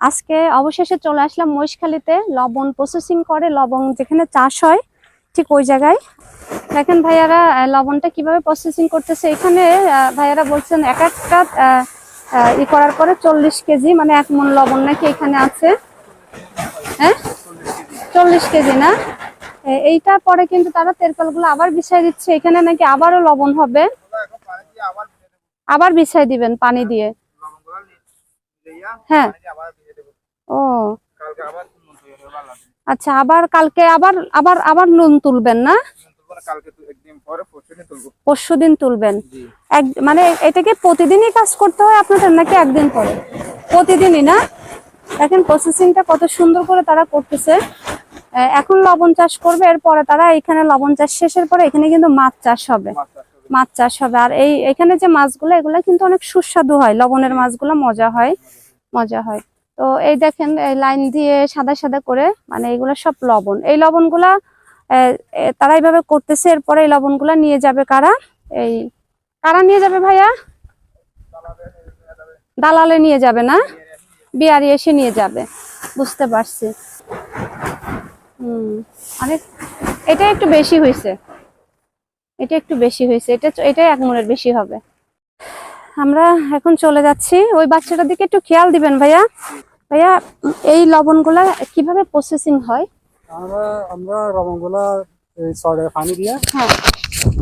আজকে অবশেষে চলে আসলাম মহিষখালীতে লবণ প্রসেসিং করে, লবণ যেখানে চাষ হয়, ঠিক ওই জায়গায়। দেখেন ভাইয়ারা লবণটা কীভাবে প্রসেসিং করতেছে। এখানে ভাইয়ারা বলছেন, এক একটা ই করার পরে চল্লিশ কেজি মানে এক মন লবণ নাকি এখানে আছে। হ্যাঁ? চল্লিশ কেজি না? এইটা পরে কিন্তু তারা তেরপালগুলো আবার বিছাই দিচ্ছে। এখানে নাকি আবারও লবণ হবে। আবার বিছাই দিবেন পানি দিয়ে। হ্যাঁ। ও। আচ্ছা আবার কালকে আবার আবার আবার নুন তুলবেন না? পরশু দিন তুলবেন? এক মানে এটাকে প্রতিদিনই কাজ করতে হয় আপনাদের নাকি একদিন পরে? প্রতিদিনই না? দেখেন প্রসেসিংটা কত সুন্দর করে তারা করতেছে। এখন লবণ চাষ করবে এরপরে তারা এখানে লবণ চাষ শেষের পরে এখানে কিন্তু মাছ চাষ হবে। মাছ চাষ হবে। আর এই এখানে যে মাছগুলো এগুলো কিন্তু অনেক সুস্বাদু হয়। লবণের মাছগুলো মজা হয় মজা হয়। তো এই দেখেন, এই লাইন দিয়ে সাদা সাদা করে মানে এগুলো সব লবণ। এই লবণগুলা তারা এইভাবে করতেছে, এরপরে এই লবণগুলা নিয়ে যাবে কারা? এই, কারা নিয়ে যাবে ভাইয়া? দালালে নিয়ে যাবে না? বিয়ারি এসে নিয়ে যাবে। বুঝতে পারছি। হুম অনেক এটা একটু বেশি হয়েছে। এটা একটু বেশি হয়েছে। এটা এটাই এক মনের বেশি হবে। আমরা এখন চলে যাচ্ছি। ওই বাচ্চাটার দিকে একটু খেয়াল দিবেন ভাইয়া। ভাইয়া এই লবণগুলা কীভাবে প্রসেসিং হয়? আমরা আমরা লবণগুলা এই চড়ে পানি দিয়ে হ্যাঁ।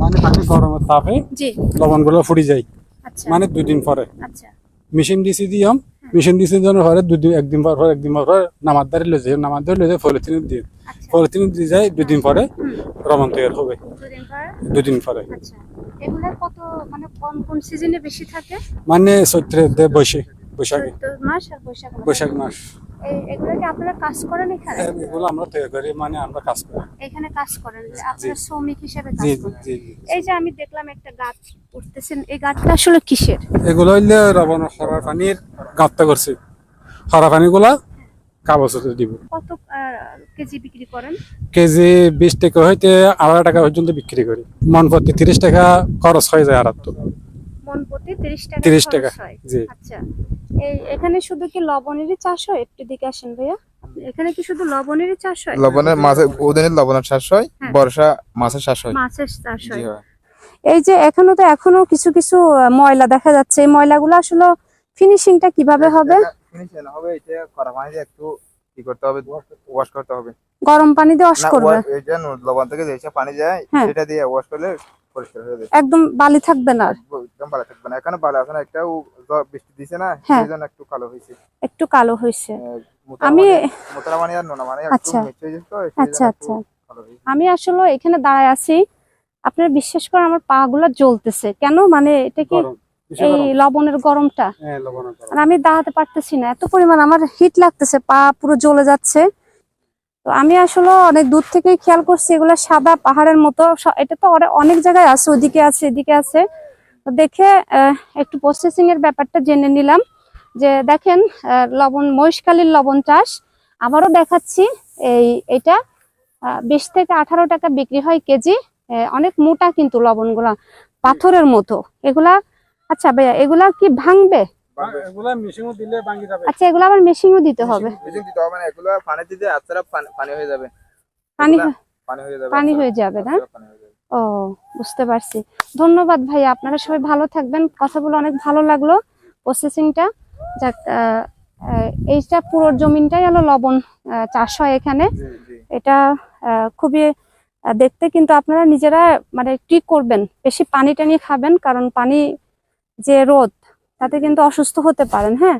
মানে পানি গরমের তাপে জি। লবণগুলো ফুটি যায়। আচ্ছা। মানে দুই দিন পরে। আচ্ছা। মেশিন দিছি দিয়াম মেশিন দিছি দেওয়ার পরে দুই দিন একদিন পর পর একদিন পর পর নামার দ্বারে লয়ে যায়। নামার দ্বারে লয়ে যায় পলিথিন দিয়ে। আচ্ছা। পলিথিন দিয়ে যায় দুই দিন পরে লবণ তৈরি হবে। দুই দিন পরে? আচ্ছা। এগুলা কত মানে কোন কোন সিজনে বেশি থাকে? মানে চৈত্রে দে বৈশাখ বৈশাখে। চৈত্র মাস আর বৈশাখ মাস। বৈশাখ মাস। এই কি আপনারা কাজ করেন এখানে? এগুলো আমরা তৈরি করি মানে আমরা কাজ করি। এখানে কাজ করেন আপনারা শ্রমিক হিসেবে কাজ করেন। জি জি এই যে আমি দেখলাম একটা গাছ উঠতেছেন এই গাছটা আসলে কিসের? এগুলো হইলে হরা পানির গাঁতটা করছি। হরা পানিগুলা কাগজে দিব। কত কেজি বিক্রি করেন? কেজি বিশ টাকা হইতে আড়াই টাকা পর্যন্ত বিক্রি করি। মন প্রতি তিরিশ টাকা খরচ হয়ে যায় আর তো মন প্রতি তিরিশ টাকা 30 টাকা, হয়। জি। আচ্ছা। এই এখানে শুধু কি লবণেরই চাষ হয়? একটু দিকে আসেন ভাইয়া। এখানে কি শুধু লবণেরই চাষ হয়? লবণের মাছের ওদিনের লবণের চাষ হয় হ্যাঁ। বর্ষা মাছের চাষ হয়। মাছের চাষ হয়। হয়। এই যে এখনও তো এখনও কিছু কিছু ময়লা দেখা যাচ্ছে। এই ময়লাগুলো আসলে ফিনিশিংটা কীভাবে হবে? ফিনিশিং হবে এটা করা পানি দিয়ে একটু কি করতে হবে ওয়াশ করতে হবে। গরম পানি দিয়ে ওয়াশ করবে? এটা ন- লবণ থেকে যেসব পানি যায় হ্যাঁ। সেটা দিয়ে ওয়াশ করলে পরিষ্কার হয়ে যায় একদম বালি থাকবে না আর। ভালো থাকবে না। এখানে ভালো আছে না? একটাও বৃষ্টি দিছে না? হ্যাঁ। সেই জন্য একটু কালো হয়েছে। একটু কালো মোতরা আমি- মোতরা আর নোনা একটু আচ্ছা। মিক্স হয়ে যেত আচ্ছা, আচ্ছা। আমি আসলে এখানে দাঁড়ায় আছি। আপনারা বিশ্বাস করেন আমার পা গুলো জ্বলতেছে। কেন? মানে এটা কি এই লবণের গরমটা? হ্যাঁ আর আমি দাঁড়াতে পারতেছি না। এত পরিমাণ আমার হিট লাগতেছে পা পুরো জ্বলে যাচ্ছে। তো আমি আসলে অনেক দূর থেকেই খেয়াল করছি এগুলো সাদা পাহাড়ের মতো। এটা তো অনে- অনেক জায়গায় আছে ওদিকে আছে এদিকে আছে। দেখে একটু প্রসেসিং এর ব্যাপারটা জেনে নিলাম যে দেখেন লবণ মহিষকালীর লবণ চাষ আবারও দেখাচ্ছি। এই এটা বিশ থেকে আঠারো টাকা বিক্রি হয় কেজি। অনেক মোটা কিন্তু লবণগুলা পাথরের মতো। এগুলা আচ্ছা ভাইয়া এগুলা কি ভাঙবে? আচ্ছা এগুলো আবার মেশিনও দিতে হবে। মেশিন দিতে হবে না এগুলো পানি হয়ে যাবে। পানি হয়ে যাবে না? ও বুঝতে পারছি। ধন্যবাদ ভাই আপনারা সবাই ভালো থাকবেন। কথা বলে অনেক ভালো লাগল প্রসেসিংটা যাক এইটা পুরো জমিনটাই হলো লবণ চাষ হয় এখানে। এটা খুবই দেখতে কিন্তু আপনারা নিজেরা মানে কি করবেন। বেশি পানি টানি খাবেন কারণ পানি যে রোদ তাতে কিন্তু অসুস্থ হতে পারেন হ্যাঁ?